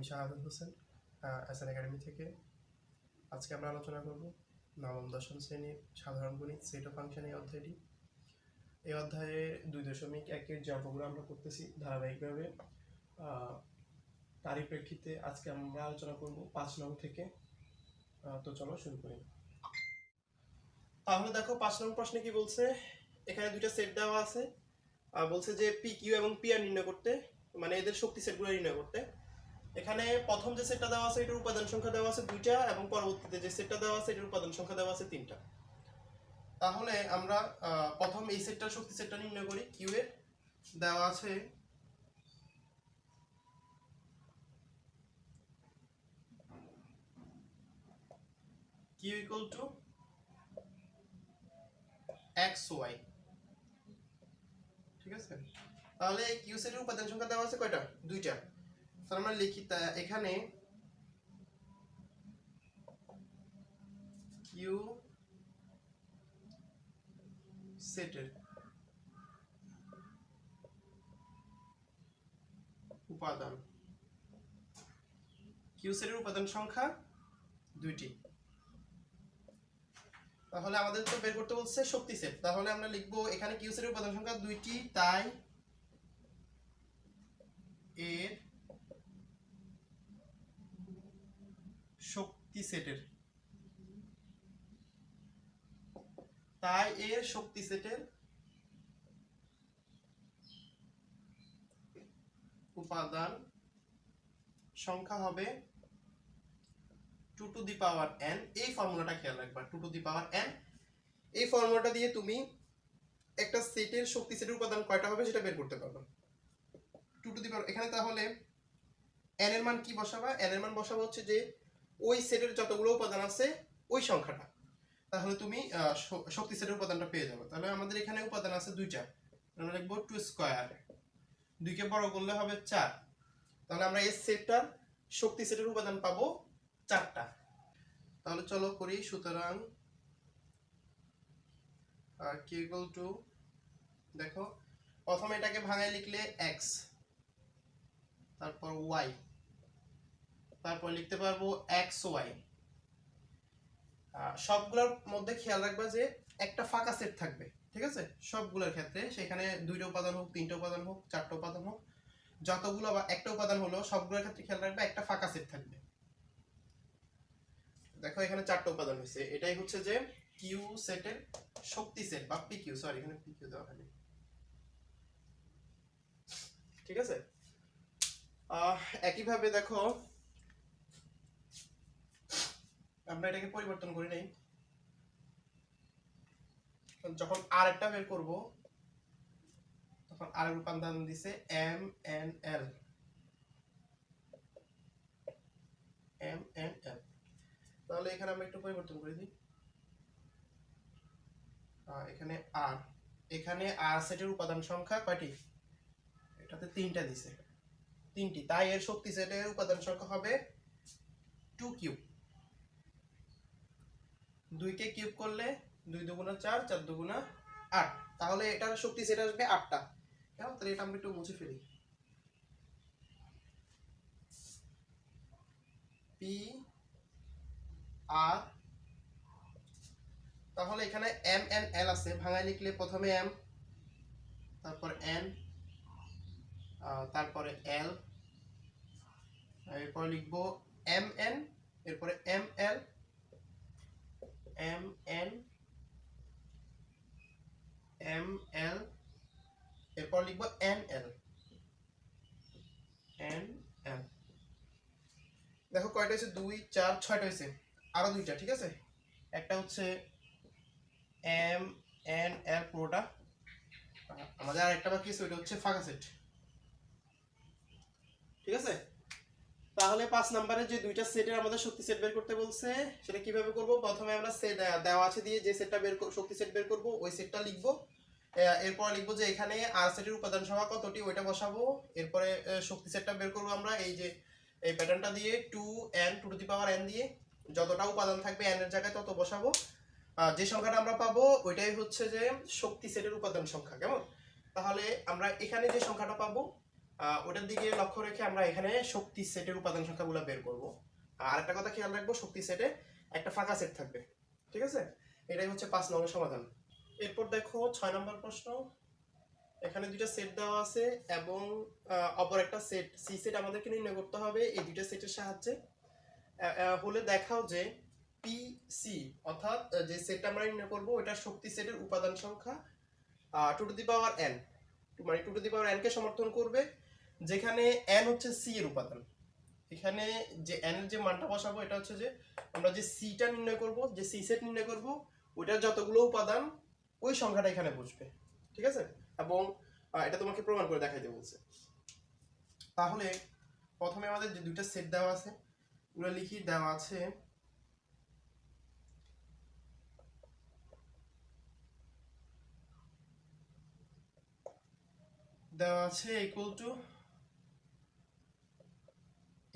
আমি Shahadul Hossain N academy থেকে। আজকে আমরা আলোচনা করব নবম, দশম শ্রেণির সাধারণ গণিত সেট অফ ফাংশন এই অধ্যায়টি। এই অধ্যায়ে দুই দশমিক একের যে অঙ্কগুলো আমরা করতেছি ধারাবাহিকভাবে তারই প্রেক্ষিতে আজকে আমরা আলোচনা করব পাঁচ নং থেকে। তো চলো শুরু করি। তাহলে দেখো, পাঁচ নং প্রশ্নে কি বলছে? এখানে দুইটা সেট দেওয়া আছে। আর বলছে যে পি কিউ এবং পি আর নির্ণয় করতে মানে এদের শক্তি সেটগুলো নির্ণয় করতে। এখানে প্রথম যে সেটটা দেওয়া আছে, এটার উপাদান সংখ্যা দেওয়া আছে দুইটা এবং পরবর্তীতে যে সেটটা দেওয়া আছে, এটার উপাদান সংখ্যা দেওয়া আছে তিনটা। তাহলে আমরা প্রথম এই সেটটার শক্তি সেটটা নির্ণয় করি। কিউ এর দেওয়া আছে Q equal to X Y ঠিক আছে? তাহলে কিউ সেটের উপাদান সংখ্যা দেওয়া আছে কয়টা? দুইটা। আমরা লিখি এখানে কিউ সেটের উপাদান। কিউ সেটের উপাদান সংখ্যা দুইটি। তাহলে আমাদের তো বের করতে বলছে শক্তি সেট তাহলে আমরা লিখব এখানে কিউ সেটের উপাদান সংখ্যা দুইটি, তাই এর শক্তি সেটের? তাই এর শক্তি সেটের উপাদান সংখ্যা হবে two to the power N এই ফর্মুলাটা খেয়াল রাখবা two to the power N এই ফর্মুলাটা দিয়ে তুমি একটা সেটের শক্তি সেটের উপাদান কয়টা হবে সেটা বের করতে পারবে। টু টু দি পাওয়ার এখানে তাহলে এন এর মান কি বসাবা? এন এর মান বসাবা হচ্ছে যে ওই সেটের যতগুলো উপাদান আছে, ওই সংখ্যাটা। তাহলে তুমি শক্তি সেটের উপাদানটা পেয়ে যাবে। তাহলে আমাদের এখানে উপাদান আছে দুইটা। আমরা লিখব টু স্কোয়ার দুইকে বড় করলে হবে চার। তাহলে আমরা এই সেটটার শক্তি সেটের উপাদান পাবো চারটা। তাহলে চলো করি, সুতরাং কি ইকুয়াল টু দেখো, প্রথমে এটাকে ভাঙায় লিখলে এক্স তারপর ওয়াই তারপর লিখতে পারব এক্স ওয়াই সবগুলোর মধ্যে খেয়াল রাখবা যে একটা ফাঁকা সেট থাকবে, ঠিক আছে? সবগুলোর ক্ষেত্রে সেখানে দুইটা উপাদান হোক, তিনটা উপাদান হোক, চারটা উপাদান হোক, যতগুলো বা একটা উপাদান হলো, সবগুলোর ক্ষেত্রে খেয়াল রাখবে একটা ফাঁকা সেট থাকবে। দেখো এখানে চারটা উপাদান হয়েছে। এটাই হচ্ছে যে কিউ সেটের শক্তি সেট বা পি কিউ সরি এখানে পি কিউ দেওয়া হয়নি। ঠিক আছে? একইভাবে দেখো আমরা এটাকে পরিবর্তন করি নাই। যখন আর একটা বের করব, তখন আর রূপান্তর দিছে M N L M N L তাহলে এখানে আমরা একটু পরিবর্তন করে দিই। এখানে আর এখানে আর সেটের উপাদান সংখ্যা কয়টি? এটাতে তিনটা দিছে। তিনটি। তাই এর শক্তি সেটের উপাদান সংখ্যা হবে টু কিউব দুইকে কিউব করলে দুই দুগুণা চার চার দুগুণা আট। তাহলে এটার শক্তি সেটা আসবে আটটা। কেমন তাহলে এটা আমরা একটু মুছে ফেলি। পি আর তাহলে এখানে এম এন এল আছে। ভাঙায় লিখলে প্রথমে এম, তারপর এন তারপরে এল, এরপর লিখব এম এন, এরপরে M L M N M L এরপর লিখব এন এল এন এল দেখো কয়টা হয়েছে? দুই, চার, ছয়টা হয়েছে। আরও দুইটা, ঠিক আছে? একটা হচ্ছে এম এন এল পুরোটা। আমাদের আর একটা বাকি আছে, ওইটা হচ্ছে ফাঁকা সেট। ঠিক আছে? তাহলে পাঁচ নম্বরে যে দুইটা সেটের আমাদের শক্তি সেট বের করতে বলছে, সেটা কীভাবে করব? প্রথমে আমরা সেট দেওয়া আছে দিয়ে যে সেটটা বের শক্তি সেট বের করব, ওই সেটটা লিখব। এরপর লিখব যে এখানে আর সেটের উপাদান সংখ্যা কতটি, ওইটা বসাবো। এরপরে শক্তি সেটটা বের করব আমরা, এই যে, এই প্যাটার্নটা দিয়ে two N two to the power N দিয়ে যতটা উপাদান থাকবে এন এর জায়গায় তত বসাবো। যে সংখ্যাটা আমরা পাবো, ওইটাই হচ্ছে যে শক্তি সেটের উপাদান সংখ্যা, কেমন? তাহলে আমরা এখানে যে সংখ্যাটা পাবো ওটার দিকে লক্ষ্য রেখে আমরা এখানে শক্তি সেটের উপাদান সংখ্যাগুলো বের করব। আর একটা কথা খেয়াল রাখব, শক্তি সেটে একটা ফাঁকা সেট থাকবে, ঠিক আছে? এটাই হচ্ছে পাঁচ নম্বর সমাধান। এরপর দেখো ছয় নম্বর প্রশ্ন। এখানে দুইটা সেট দেওয়া আছে এবং অপর একটা সেট সি সেট আমাদেরকে নির্ণয় করতে হবে এই দুইটা সেটের সাহায্যে। হলে দেখাও যে পি সি অর্থাৎ যে সেটটা আমরা নির্ণয় করব ওটার শক্তি সেটের উপাদান সংখ্যা two to the power N মানে two to the power N কে সমর্থন করবে। যেখানে এন হচ্ছে সি এর উপাদান। এখানে যে এন এর যে মানটা বসাবো, এটা হচ্ছে যে আমরা যে সিটা নির্ণয় করব, যে সি সেট নির্ণয় করব ওটার যতগুলো উপাদান ওই সংখ্যাটা এখানে বসবে। ঠিক আছে? এবং এটা তোমাকে প্রমাণ করে দেখাইতে বলছে। তাহলে প্রথমে আমাদের যে দুইটা সেট দেওয়া আছে, ওগুলো লিখি, দেওয়া আছে দেওয়া আছে ইকুয়াল টু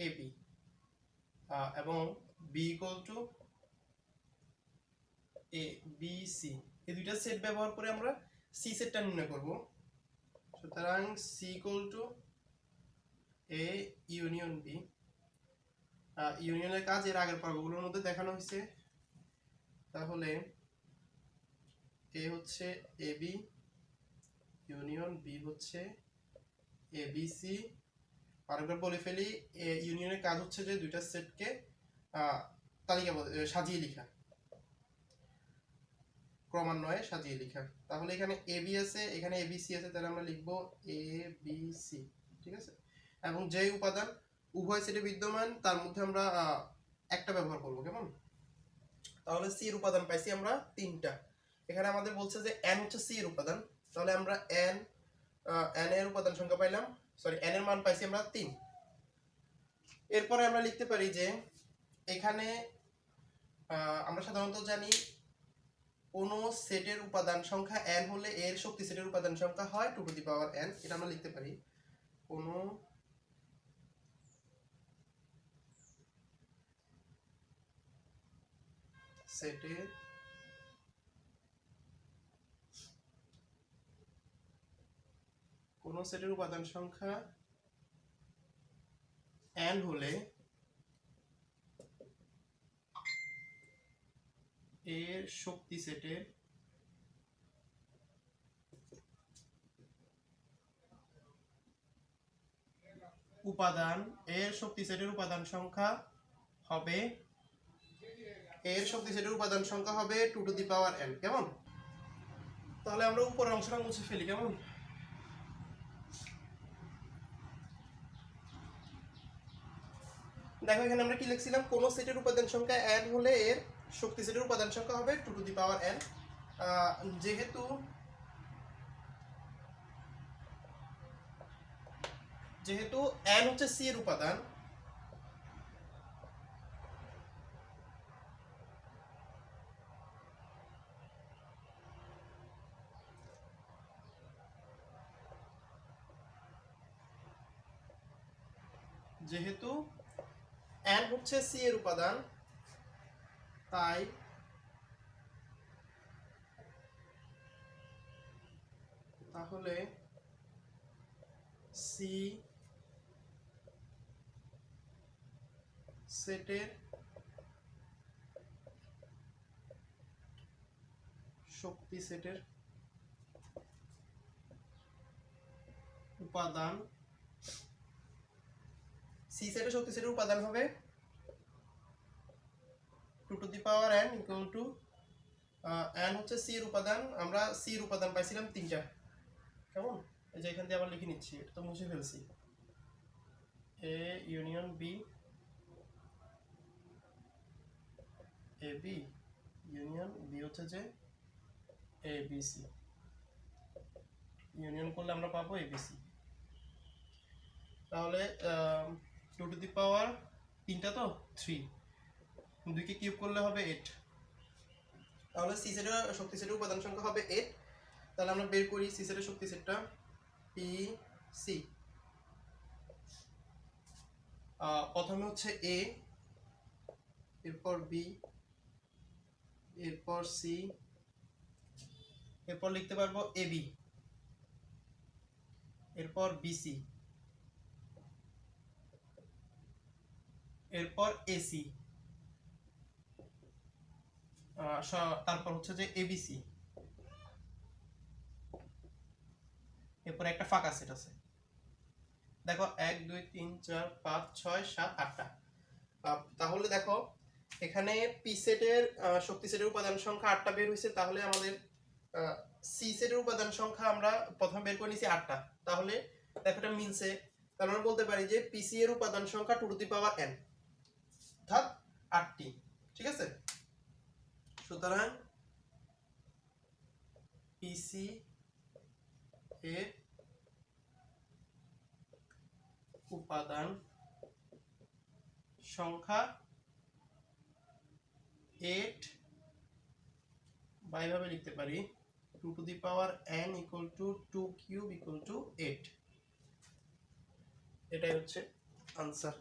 এবি এবং B equal to A B C এই দুইটা সেট ব্যবহার করে আমরা সি সেটটা নির্ণয় করব। সুতরাং C equal to A union B ইউনিয়নের কাজ এর আগের পর্বগুলোর মধ্যে দেখানো হয়েছে। তাহলে এ হচ্ছে এ বি ইউনিয়ন বি হচ্ছে এ বি সি আরেকবার বলে ফেলি ইউনিয়নের কাজ হচ্ছে যে দুইটা সেটকে তালিকা সাজিয়ে লিখা। ক্রমান্বয়ে সাজিয়ে লিখা। তাহলে এখানে এ বি আছে এখানে এ বি সি আছে, তাহলে আমরা লিখব এ বি সি ঠিক আছে? এবং যে উপাদান উভয় সেটে বিদ্যমান, তার মধ্যে আমরা একটা ব্যবহার করব, কেমন? তাহলে সি এর উপাদান পাইছি আমরা তিনটা। এখানে আমাদের বলছে যে এন হচ্ছে সি এর উপাদান। তাহলে আমরা এন এন এর উপাদান সংখ্যা পাইলাম সরি এন এর মান পাইছি আমরা তিন। এরপরে আমরা লিখতে পারি যে এখানে আমরা সাধারণত জানি কোন সেটের উপাদান সংখ্যা n হলে এর শক্তি সেটের উপাদান সংখ্যা হয় two to the power n এটা আমরা লিখতে পারি কোন সেটের কোন সেটের উপাদান সংখ্যা n হলে এর শক্তি সেটের উপাদান, এর শক্তি সেটের উপাদান সংখ্যা হবে, এর শক্তি সেটের উপাদান সংখ্যা হবে two to the power N কেমন? তাহলে আমরা উপরের অংশটা মুছে ফেলি, কেমন? দেখো, এখানে আমরা কি লিখছিলাম? কোন সেটের উপাদান সংখ্যা n হলে এর শক্তি সেটের উপাদান সংখ্যা হবে two to the power n যেহেতু যেহেতু n হচ্ছে c এর উপাদান, যেহেতু n হচ্ছে c এর উপাদান তাই তাহলে সি সেটের শক্তি সেটের উপাদান সি সেটের শক্তি সেটের উপাদান হবে two to the power n equal to n হচ্ছে c এর উপাদান। আমরা c এর উপাদান পাইছিলাম তিনটা। কেমন? এই যে এখান দিয়ে আবার লিখে নিচ্ছি, এটা তো মুছে ফেলছি। A union B A B union B হচ্ছে যে এ বি সি ইউনিয়ন করলে আমরা পাবো এ বি সি তাহলে টু টু দি পাওয়ার তিনটা তো? থ্রি দুইকে কিউব করলে হবে এইট তাহলে সি সেটের শক্তি সেটের উপাদান সংখ্যা হবে এইট তাহলে আমরা বের করি সি সেটের শক্তি সেটটা পি সি প্রথমে হচ্ছে এ এরপর বি এরপর সি এরপর লিখতে পারব এ বি এরপর বিসি এরপর এসি তারপর হচ্ছে যে এবিসি এরপর একটা ফাঁকা সেট আছে। দেখো, এক, দুই, তিন, চার, পাঁচ, ছয়, সাত, আটটা। তাহলে দেখো, এখানে পি সেটের শক্তি সেটের উপাদান সংখ্যা আটটা বের হয়েছে। তাহলে আমাদের সি সেটের উপাদান সংখ্যা আমরা প্রথম বের করে নিয়েছি আটটা। তাহলে দেখো এটা মিলছে। তাহলে আমরা বলতে পারি যে পিসি এর উপাদান সংখ্যা two to the power N অর্থাৎ আটটি, ঠিক আছে? সুতরাং পিসি এর উপাদান সংখ্যা এইট বা এইভাবে লিখতে পারি। Two to the power N equal to two cube equal to eight এটাই হচ্ছে আনসার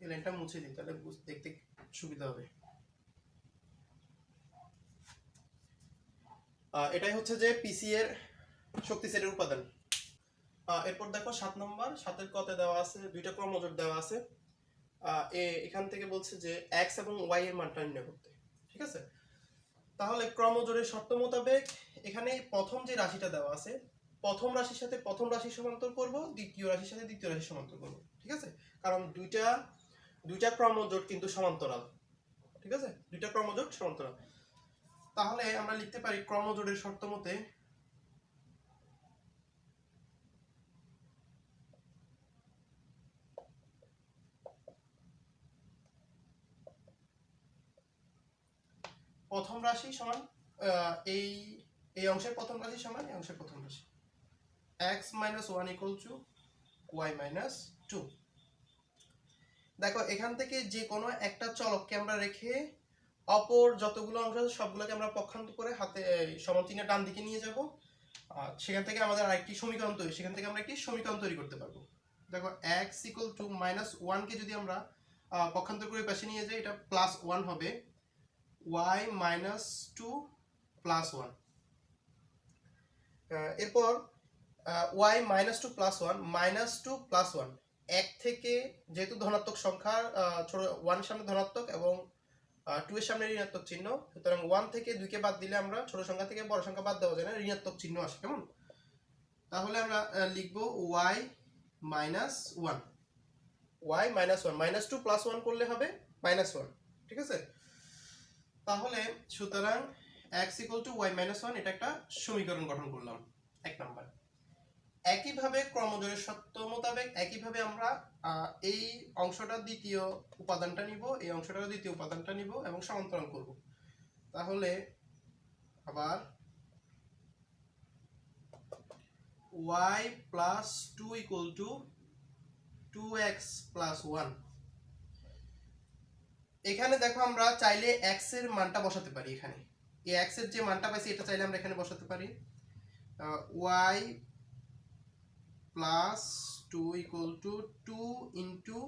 এই লাইনটা মুছে দিই তাহলে দেখতে সুবিধা হবে। এটাই হচ্ছে যে পিসি এর শক্তি সেটের উপাদান। এরপর দেখো সাত নম্বর, সাতের কতে দেওয়া আছে, দুইটা ক্রমজোট দেওয়া আছে। এখান থেকে বলছে যে এক্স এবং ওয়াই এর মানটা নির্ণয় করতে। ঠিক আছে? তাহলে ক্রমজোড়ের শর্ত মোতাবেক এখানে প্রথম যে রাশিটা দেওয়া আছে, প্রথম রাশির সাথে প্রথম রাশি সমান্তর করব, দ্বিতীয় রাশির সাথে দ্বিতীয় রাশি সমান্তর করব। ঠিক আছে? কারণ দুইটা দুইটা ক্রমজোট কিন্তু সমান্তরাল। ঠিক আছে? দুইটা ক্রমজোট সমান্তরাল। তাহলে আমরা লিখতে পারি ক্রমজোড়ের শর্ত মতে প্রথম রাশি সমান এই এই অংশের প্রথম রাশি সমান, এই অংশের প্রথম রাশি। X minus one equal to Y minus two দেখো এখান থেকে যে কোনো একটা চলককে আমরা রেখে অপর যতগুলো অংশ আছে সবগুলোকে আমরা পক্ষান্ত করে হাতে এই, সমচিহ্নের ডান দিকে নিয়ে যাব। আর সেখান থেকে আমাদের আরেকটি সমীকরণ তৈরি সেখান থেকে আমরা একটি সমীকরণ তৈরি করতে পারব। দেখো এক্স ইকুয়াল টু মাইনাস ওয়ানকে যদি আমরা পক্ষান্তর করে পাশে নিয়ে যাই এটা প্লাস ওয়ান হবে। y minus two plus one এরপর y minus two plus one minus two plus one এক থেকে যেহেতু ধনাত্মক সংখ্যা ছোট ওয়ান সামনে ধনাত্মক এবং টু এর সামনে ঋণাত্মক চিহ্ন। সুতরাং ওয়ান থেকে দুইকে বাদ দিলে আমরা ছোট সংখ্যা থেকে বড় সংখ্যা বাদ দেওয়া যায় না ঋণাত্মক চিহ্ন আসে। কেমন? তাহলে আমরা লিখব y minus one Y minus one minus two plus one করলে হবে মাইনাস ওয়ান ঠিক আছে? তাহলে সুতরাং x equal to Y minus one এটা একটা সমীকরণ গঠন করলাম। এক নাম্বার। একইভাবে ক্রমজোড়ের সত্য মোতাবেক একইভাবে আমরা এই অংশটার দ্বিতীয় উপাদানটা নিব, এই অংশটার দ্বিতীয় উপাদানটা নিব এবং সমান্তরাল করব। তাহলে আবার y plus two equal to two X plus one এখানে দেখো আমরা চাইলে x এর মানটা বসাতে পারি এখানে। এই x এর যে মানটা পাইছি, এটা চাইলে আমরা এখানে বসাতে পারি। y plus two equal to two into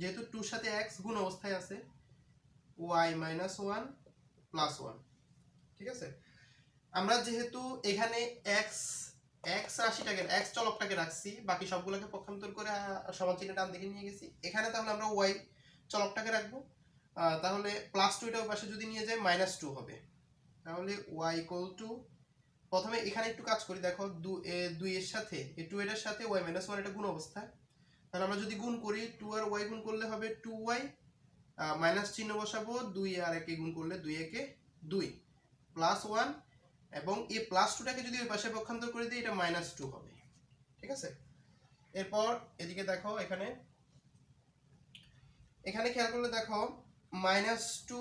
যেহেতু টুর সাথে x গুণ অবস্থায় আছে, y minus one plus one ঠিক আছে? আমরা যেহেতু এখানে x x রাশিটাকে, x চলকটাকে রাখছি, বাকি সবগুলোকে পক্ষান্তর করে সমান চিহ্ন ডান দিকে নিয়ে গেছি, এখানে তাহলে আমরা y চলকটাকে রাখব। তাহলে প্লাস টু এটা পাশে যদি নিয়ে যাই মাইনাস টু হবে। তাহলে ওয়াই ইকুয়াল টু প্রথমে এখানে একটু কাজ করি, দেখো, দু দুই এর সাথে এই টু এর সাথে ওয়াই মাইনাস ওয়ান এটা গুণ অবস্থা। তাহলে আমরা যদি গুণ করি টু আর ওয়াই গুণ করলে হবে টু ওয়াই মাইনাস চিহ্ন বসাবো, দুই আর একে গুণ করলে দুই একে দুই প্লাস ওয়ান এবং এই প্লাস টুটাকে যদি ওই পাশে পক্ষান্তর করে দিই, এটা মাইনাস টু হবে। ঠিক আছে? এরপর এদিকে দেখো, এখানে এখানে খেয়াল করলে দেখো মাইনাস টু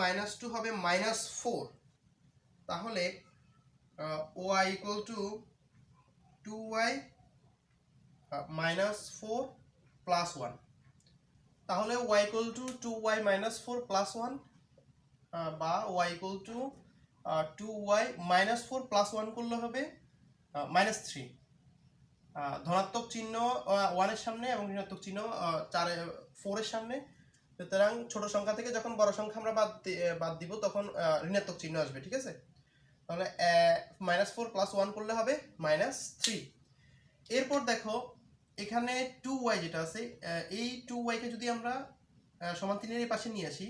মাইনাস টু হবে মাইনাস ফোর তাহলে Y equal to two Y minus four plus one তাহলে Y equal to two Y minus four plus one বা Y equal to two Y minus four plus one করলে হবে minus three ধনাত্মক চিহ্ন ওয়ানের সামনে এবং ঋণাত্মক চিহ্ন চার ফোরের সামনে। সুতরাং ছোট সংখ্যা থেকে যখন বড় সংখ্যা আমরা বাদ বাদ দিব, তখন ঋণাত্মক চিহ্ন আসবে, ঠিক আছে? তাহলে মাইনাস ফোর প্লাস ওয়ান করলে হবে মাইনাস থ্রি এরপর দেখো, এখানে টু ওয়াই যেটা আছে এই টু ওয়াইকে যদি আমরা সমান তিনের এই পাশে নিয়ে আসি,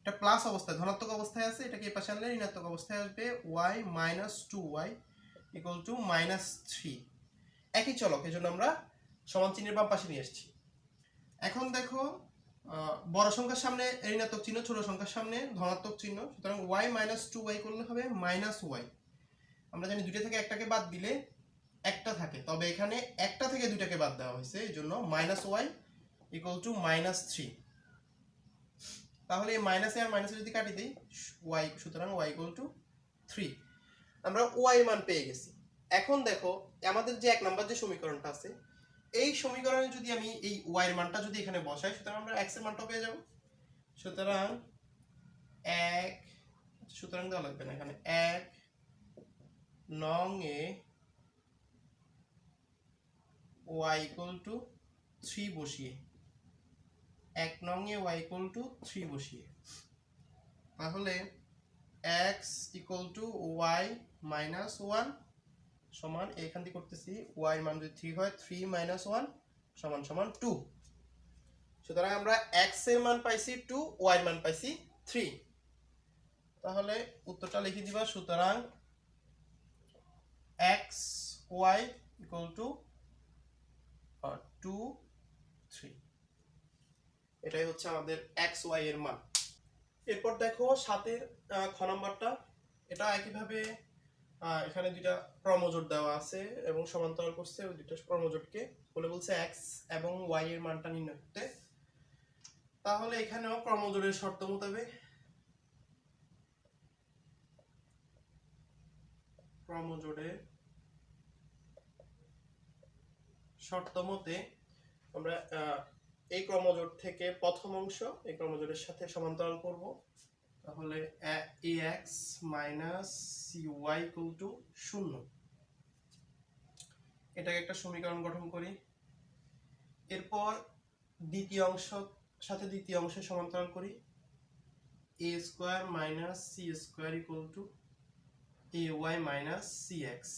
এটা প্লাস অবস্থায়, ধনাত্মক অবস্থায় আছে, এটাকে এই পাশে আনলে ঋণাত্মক অবস্থায় আসবে Y minus two Y equal to minus three একই চলক এই জন্য আমরা সমান চিহ্নের বাম পাশে নিয়ে এসেছি এখন দেখো বড় সংখ্যার সামনে ঋণাত্মক চিহ্ন, ছোট সংখ্যার সামনে ধনাত্মক চিহ্ন। সুতরাং ওয়াই মাইনাস টু ওয়াই করলে হবে মাইনাস ওয়াই আমরা জানি দুইটা থেকে একটাকে বাদ দিলে একটা থাকে। তবে এখানে একটা থেকে দুইটাকে বাদ দেওয়া হয়েছে, এই জন্য minus Y equal to minus three তাহলে এই মাইনাসে আর মাইনাসে যদি কাটি দিই ওয়াই সুতরাং ওয়াই ইকুয়াল টু থ্রি আমরা ওয়াই মান পেয়ে গেছি। এখন দেখো, আমাদের যে এক নাম্বার যে সমীকরণটা আছে এই সমীকরণে যদি আমি এই ওয়াই এর মানটা যদি এখানে বসাই, সুতরাং আমরা এক্সের মানটা পেয়ে যাব। সুতরাং এক, সুতরাং দেওয়া লাগবে না এখানে। এক নং এ ওয়াই ইকুয়াল টু থ্রি বসিয়ে। এক নং এ ওয়াই ইকুয়াল টু থ্রি বসিয়ে। তাহলে X equal to Y minus one সমান এখান থেকে করতেছি ওয়াই মান যদি থ্রি হয় থ্রি মাইনাস ওয়ান সমান সমান টু সুতরাং আমরা এক্সের মান পাইছি টু ওয়াই মান পাইছি থ্রি তাহলে উত্তরটা লিখে দিবা, সুতরাং X Y equal to two three এটাই হচ্ছে আমাদের এক্স ওয়াই এর মান। এরপর দেখো সাতের খ নাম্বারটা। এটা একইভাবে এখানে দুইটা ক্রমজোট দেওয়া আছে এবং সমান্তরাল করছে, ওই দুইটা ক্রমজোটকে বলে বলছে এক্স এবং ওয়াই এর মানটা নির্ণয় করতে। তাহলে এখানেও ক্রমজোটের শর্ত মোতাবেক ক্রমজোড়ের শর্ত মতে আমরা এই ক্রমজোট থেকে প্রথম অংশ, এই ক্রমজোটের সাথে সমান্তরাল করব। তাহলে এক্স মাইনাস ওয়াই ইকুয়াল শূন্য। এটাকে একটা সমীকরণ গঠন করি। এরপর দ্বিতীয় অংশ, সাথে দ্বিতীয় অংশে সমান্তরাল করি। A square minus C square equal to A Y minus C X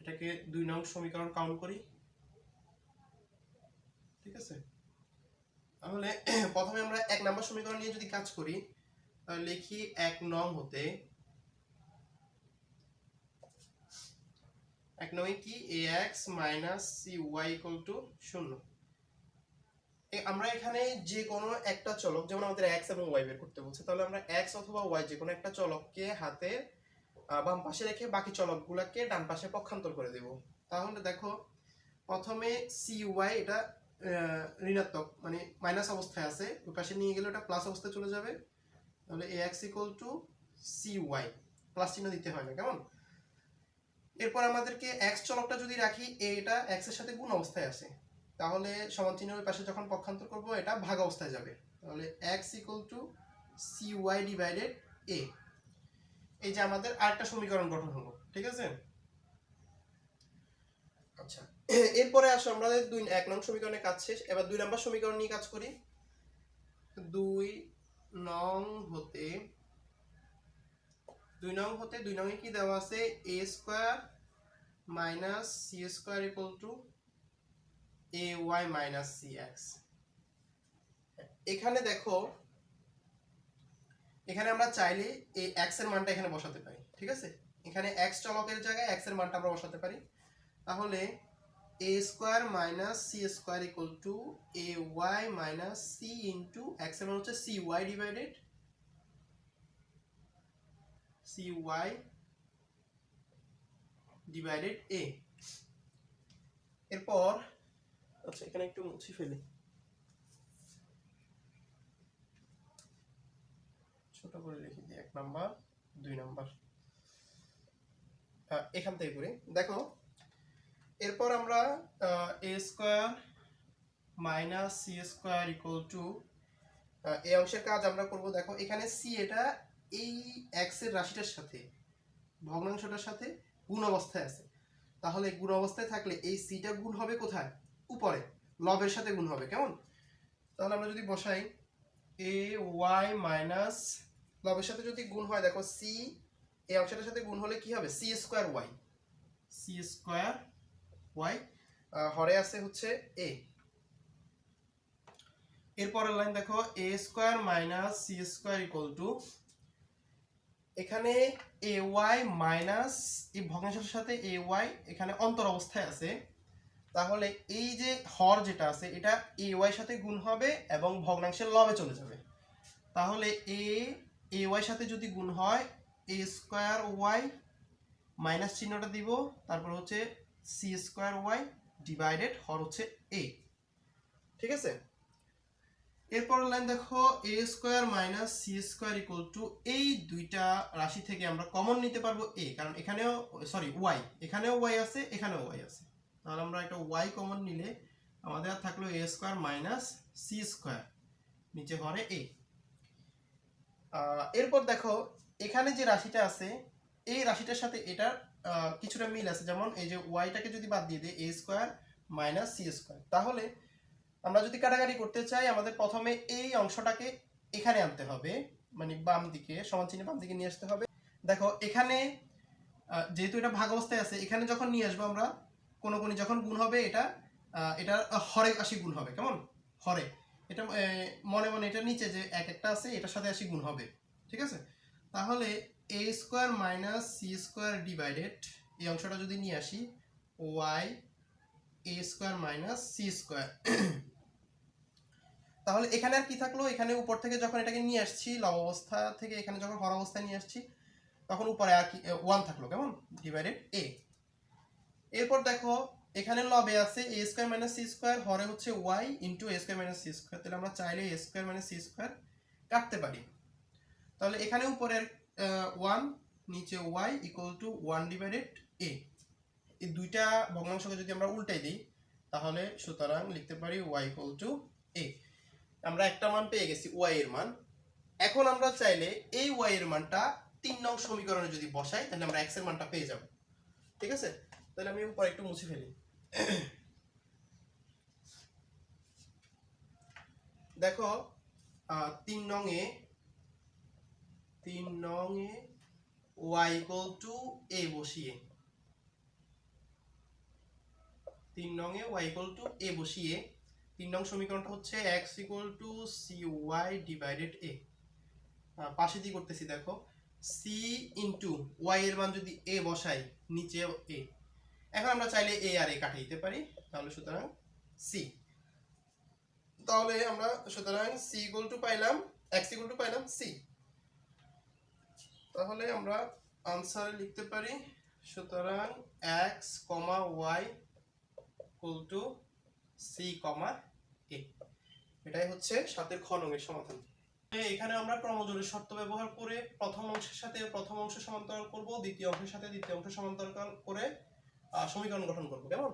এটাকে দুই নং সমীকরণ কাউন্ট করি। ঠিক আছে? তাহলে প্রথমে আমরা এক নম্বর সমীকরণ নিয়ে যদি কাজ করি লিখি এক নং হতে এক নয় কি? A X minus C Y equal to শূন্য। আমরা এখানে যে কোনো একটা চলক যেমন আমাদের এক্স এবং ওয়াই বের করতে বলছে তাহলে আমরা এক্স অথবা ওয়াই যে কোনো একটা চলককে আহ, বাম পাশে রেখে বাকি চলকগুলোকে ডান পাশে পক্ষান্তর করে দেব। তাহলে দেখো প্রথমে সি ওয়াই এটা ঋণাত্মক মানে মাইনাস অবস্থায় আছে ওই পাশে নিয়ে গেলে ওটা প্লাস অবস্থায় চলে যাবে। তাহলে A X equal to C plus চিহ্ন দিতে হয় না, কেমন? এরপর আমাদেরকে এক্স চলকটা যদি রাখি, এটা এক্সের সাথে গুণ অবস্থায় আছে তাহলে সমান চিহ্নের পাশে যখন পক্ষান্তর করব, এটা ভাগ অবস্থায় যাবে। তাহলে X equal to C divided A এই যে আমাদের আরেকটা সমীকরণ গঠন হলো, ঠিক আছে? আচ্ছা এরপরে আসো আমরা দুই, এক নং সমীকরণে কাজ শেষ। এবার দুই নম্বর সমীকরণ নিয়ে কাজ করি। দুই নং হতে, দুই নং হতে, দুই নং কি দেওয়া আছে? A square minus C square equal to A Y minus C X এখানে দেখো, এখানে আমরা চাইলে এই এক্সের মানটা এখানে বসাতে পারি, ঠিক আছে? এখানে এক্স চলকের জায়গায় এক্সের মানটা আমরা বসাতে পারি। তাহলে A square minus C square equal to A Y minus C into এক্সের মান হচ্ছে C Y divided C Y divided A এরপর আচ্ছা এখানে একটু মুছে ফেলি। ছোট করে লিখে দিই, এক নাম্বার, দুই নাম্বার। এখান থেকে করি। দেখো এরপর আমরা A square minus C square equal to এই অংশের কাজ আমরা করব, দেখো এখানে সি এটা এই এক্সের রাশিটার সাথে, ভগ্নাংশটার সাথে গুণ অবস্থায় আছে। তাহলে গুণ অবস্থায় থাকলে এই সিটা গুণ হবে কোথায়? উপরে, লবের সাথে গুণ হবে, কেমন? তাহলে আমরা যদি বসাই এ ওয়াই মাইনাস লবের সাথে যদি গুণ হয়, দেখো সি এই অংশটার সাথে গুণ হলে কি হবে? C square Y C square Y হরে আছে হচ্ছে এ। এরপরের লাইন দেখো, A square minus C square equal to. এখানে এ ওয়াই মাইনাস এই ভগ্নাংশের সাথে এ ওয়াই এখানে অন্তর অবস্থায় আছে। তাহলে এই যে হর যেটা আছে, এটা এ ওয়াই সাথে গুণ হবে এবং ভগ্নাংশের লবে চলে যাবে। তাহলে এ এ ওয়াই সাথে যদি গুণ হয়, এ স্কোয়ার ওয়াই মাইনাস চিহ্নটা দিব, তারপর হচ্ছে সি স্কোয়ার ওয়াই ডিভাইডেড হর হচ্ছে এ ঠিক আছে? এরপর লাইন দেখো A square minus C square equal to এই দুইটা রাশি থেকে আমরা কমন নিতে পারব এ কারণ এখানেও সরি ওয়াই এখানেও ওয়াই আছে, এখানেও ওয়াই আছে। তাহলে আমরা একটা ওয়াই কমন নিলে আমাদের আর থাকল A square minus C square নিচে ঘরে এ এরপর দেখো, এখানে যে রাশিটা আছে, এই রাশিটার সাথে এটার কিছুটা মিল আছে। যেমন এই যে ওয়াইটাকে যদি বাদ দিয়ে দিই A square minus C square তাহলে আমরা যদি কাটাকাটি করতে চাই, আমাদের প্রথমে এই অংশটাকে এখানে আনতে হবে মানে বাম দিকে, সমান চিহ্নে বাম দিকে নিয়ে আসতে হবে। দেখো, এখানে যেহেতু এটা ভাগ অবস্থায় আছে, এখানে যখন নিয়ে আসব আমরা, কোনো কোনো যখন গুণ হবে, এটা এটা হরে আশি গুণ হবে, কেমন? হরে। এটা মনে মনে এটা নিচে যে এক একটা আছে, এটার সাথে আশি গুণ হবে, ঠিক আছে? তাহলে A square minus C square divided এই অংশটা যদি নিয়ে আসি Y A square minus C square তাহলে এখানে আর কি থাকল? এখানে উপর থেকে যখন এটাকে নিয়ে আসছি, লব অবস্থা থেকে এখানে যখন হর অবস্থায় নিয়ে আসছি, তখন উপরে আর কি ওয়ান থাকল, কেমন? ডিভাইডেড এ এরপর দেখো, এখানে লবে আছে A square minus C square হরে হচ্ছে Y into A square minus C square তাহলে আমরা চাইলে A square minus C square কাটতে পারি। তাহলে এখানে উপরের ওয়ান নিচে Y equal to one divided A এই দুইটা ভগ্নাংশকে যদি আমরা উল্টাই দিই, তাহলে সুতরাং লিখতে পারি ওয়াই ইকুয়াল টু এ আমরা একটা মান পেয়ে গেছি ওয়াই এর মান। এখন আমরা চাইলে এই ওয়াই এর মানটা তিন নং সমীকরণে যদি বসাই, তাহলে আমরা এক্সের মানটা পেয়ে যাব। ঠিক আছে? তাহলে আমি উপরে একটু মুছে ফেলি। দেখো তিন নং এ তিন নং এ ওয়াই ইকুয়াল টু এ বসিয়ে। তিন নং এ ওয়াই ইকুয়াল টু এ বসিয়ে তিন নং সমীকরণটা হচ্ছে X equal to C Y divided A. পাশে দিয়ে করতেছি, দেখো। সি ইন্টু ওয়াই এর মান যদি এ বসাই, নিচে এ এখন আমরা চাইলে এ আর এ কাটিয়ে দিতে পারি, তাহলে সুতরাং সি তাহলে আমরা সুতরাং সি ইকুয়াল টু পাইলাম এক্স ইকুয়াল টু পাইলাম সি তাহলে আমরা আনসারে লিখতে পারি, সুতরাং X comma Y equal to C comma A এটাই হচ্ছে সাতের খ নঙের সমাধান। এখানে আমরা ক্রমজোড়ের শর্ত ব্যবহার করে প্রথম অংশের সাথে প্রথম অংশ সমান্তরাল করব, দ্বিতীয় অংশের সাথে দ্বিতীয় অংশ সমান্তরাল করে সমীকরণ গঠন করব, কেমন?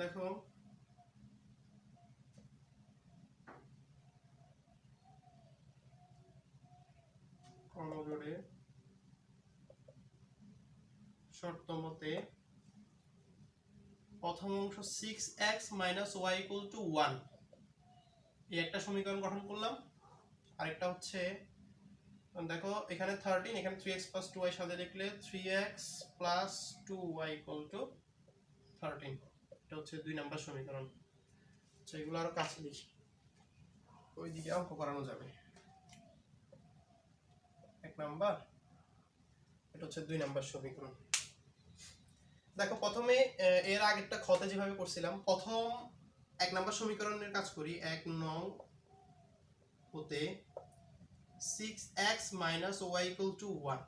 দেখো ক্রমজোড়ে শর্ত মতে প্রথম অংশ six X minus Y equal to one এই একটা সমীকরণ গঠন করলাম। আরেকটা হচ্ছে, দেখো, এখানে থার্টিন এখানে three X plus two Y সাথে লিখলে three X plus two Y equal to thirteen এটা হচ্ছে দুই নাম্বার সমীকরণ। আচ্ছা এগুলো আরও কাছে লিখি। ওইদিকে অঙ্ক করানো যাবে। এক নাম্বার। এটা হচ্ছে দুই নাম্বার সমীকরণ। দেখো, প্রথমে এর আগেরটা খতে যেভাবে করছিলাম, প্রথম এক নাম্বার সমীকরণের কাজ করি, এক নং হতে six x minus y equal to one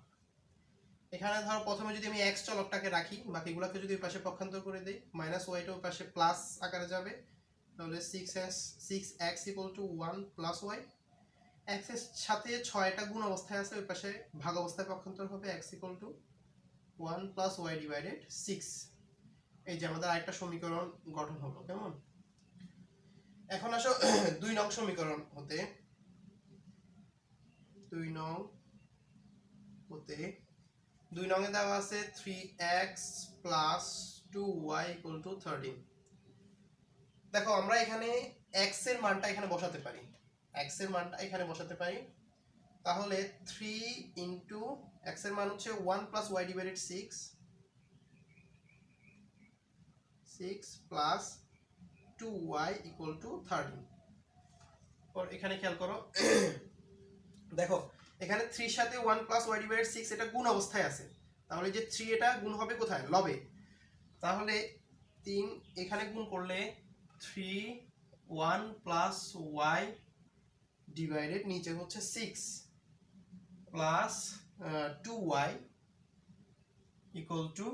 এখানে ধর, প্রথমে যদি আমি এক্স চলকটাকে রাখি, বাকিগুলোকে যদি পাশে পক্ষান্তর করে দিই মাইনাস ওয়াইটা ওই পাশে প্লাস আকারে যাবে, তাহলে six x six x equal to one plus y এক্সের সাথে ছয়টা গুণ অবস্থায় আছে, ওই পাশে ভাগ অবস্থায় পক্ষান্তর হবে x equal to one plus y divided six এই যে আমাদের আরেকটা সমীকরণ গঠন হলো, কেমন? এখন আসো, দুই নং সমীকরণ হতে, দুই নং হতে, দুই নং দেওয়া আছে three x plus two y equal to thirteen দেখো, আমরা এখানে এক্সের মানটা এখানে বসাতে পারি। এক্সের মানটা এখানে বসাতে পারি। তাহলে থ্রি ইন্টু এক্সের মান হচ্ছে one plus y divided six six plus two y equal to thirteen পর এখানে খেয়াল করো। দেখো, এখানে থ্রির সাথে one plus y divided six এটা গুণ অবস্থায় আছে। তাহলে যে থ্রি এটা গুণ হবে কোথায়? লবে। তাহলে তিন এখানে গুণ করলে three one plus y divided নিচে হচ্ছে six plus two y equal to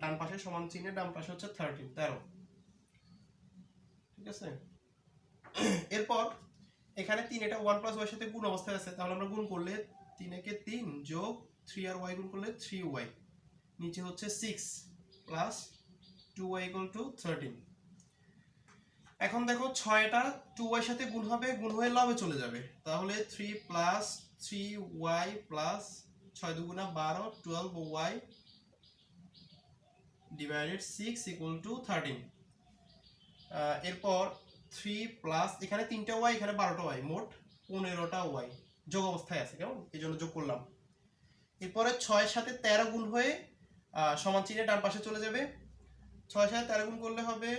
ডান পাশে সমান চিহ্নে ডান পাশে হচ্ছে থার্টিন তেরো। ঠিক আছে? এরপর এখানে তিন, এটা ওয়ান প্লাস ওয়াই সাথে গুণ অবস্থায় আছে, তাহলে আমরা গুণ করলে তিন একে তিন যোগ থ্রি আর ওয়াই গুণ করলে থ্রি ওয়াই নিচে হচ্ছে six plus two y equal to thirteen এখন দেখো ছয়টা টু ওয়াই সাথে গুণ হবে, গুণ হয়ে লবে চলে যাবে। তাহলে three plus three y plus ছয় দুগুণা বারো twelve y divided six equal to thirteen এরপর থ্রি প্লাস এখানে তিনটা ওয়াই এখানে বারোটা ওয়াই মোট পনেরোটা ওয়াই যোগ অবস্থায় আছে, কেমন? এই জন্য যোগ করলাম। এরপরে ছয়ের সাথে তেরো গুণ হয়ে সমান চিহ্নে ডান পাশে চলে যাবে। ছয় সাথে তেরো গুণ করলে হবে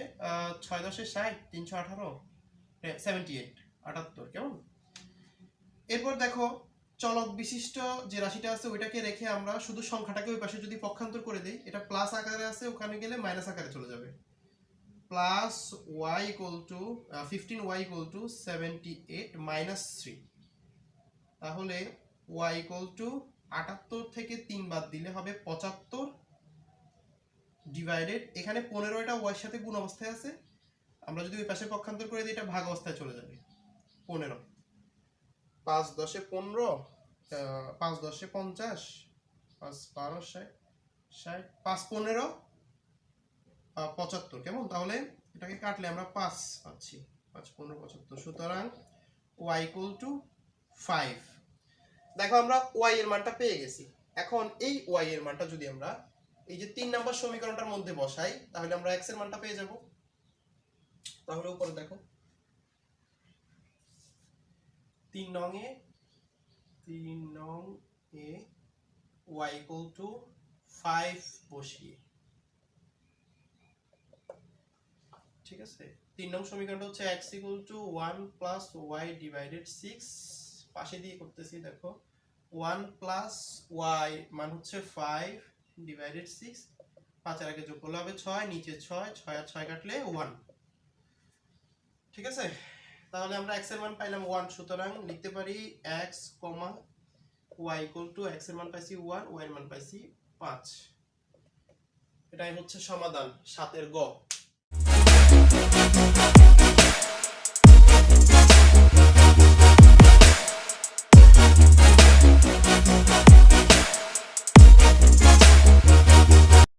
ছয় দশে ষাট, তিনশো আঠারো সেভেন্টি এইট আটাত্তর, কেমন? এরপর দেখো, চলক বিশিষ্ট যে রাশিটা আছে, ওইটাকে রেখে আমরা শুধু সংখ্যাটাকে ওই পাশে যদি পক্ষান্তর করে দিই, এটা প্লাস আকারে আছে, ওখানে গেলে মাইনাস আকারে চলে যাবে। Plus y equal to fifteen y equal to seventy eight minus three তাহলে ওয়াই ইকুয়াল টু আটাত্তর থেকে তিন বাদ দিলে হবে পঁচাত্তর ডিভাইডেড এখানে পনেরোটা ওয়াইয়ের সাথে গুণ অবস্থায় আছে। আমরা যদি ওই পাশে পক্ষান্তর করে দিই, এটা ভাগ অবস্থায় চলে যাবে। পনেরো। পাঁচ দশে পনেরো পাঁচ দশে পঞ্চাশ, পাঁচ বারো, ষাট ষাট, পাঁচ পনেরো পঁচাত্তর। কেমন? তাহলে এটাকে কাটলে আমরা পাঁচ পাচ্ছি। পাঁচ, পনেরো, পঁচাত্তর। সুতরাং ওয়াই ইকুয়াল টু ফাইভ দেখো আমরা ওয়াই এর মানটা পেয়ে গেছি। এখন এই ওয়াই এর মানটা যদি আমরা এই যে তিন নম্বর সমীকরণটার মধ্যে বসাই, তাহলে আমরা এক্সের মানটা পেয়ে যাব। তাহলে উপরে দেখো। তিন নং এ, তিন নং এ ওয়াই ইকুয়াল টু ফাইভ বসিয়ে। ঠিক আছে? তিন নং সমীকরণটা হচ্ছে x equal to one plus y divided six পাশে দিয়ে করতেছি, দেখো। ওয়ান প্লাস ওয়াই মান হচ্ছে ফাইভ ডিভাইডেড সিক্স পাঁচের আগে যোগ করলে হবে ছয়, নিচে ছয় ছয় আর ছয় কাটলে ওয়ান ঠিক আছে? তাহলে আমরা এক্সের মান পাইলাম ওয়ান সুতরাং লিখতে পারি x comma Y equal to এক্সের মান পাইছি ওয়ান ওয়াই এর মান পাইছি পাঁচ। এটাই হচ্ছে সমাধান, সাতের গ।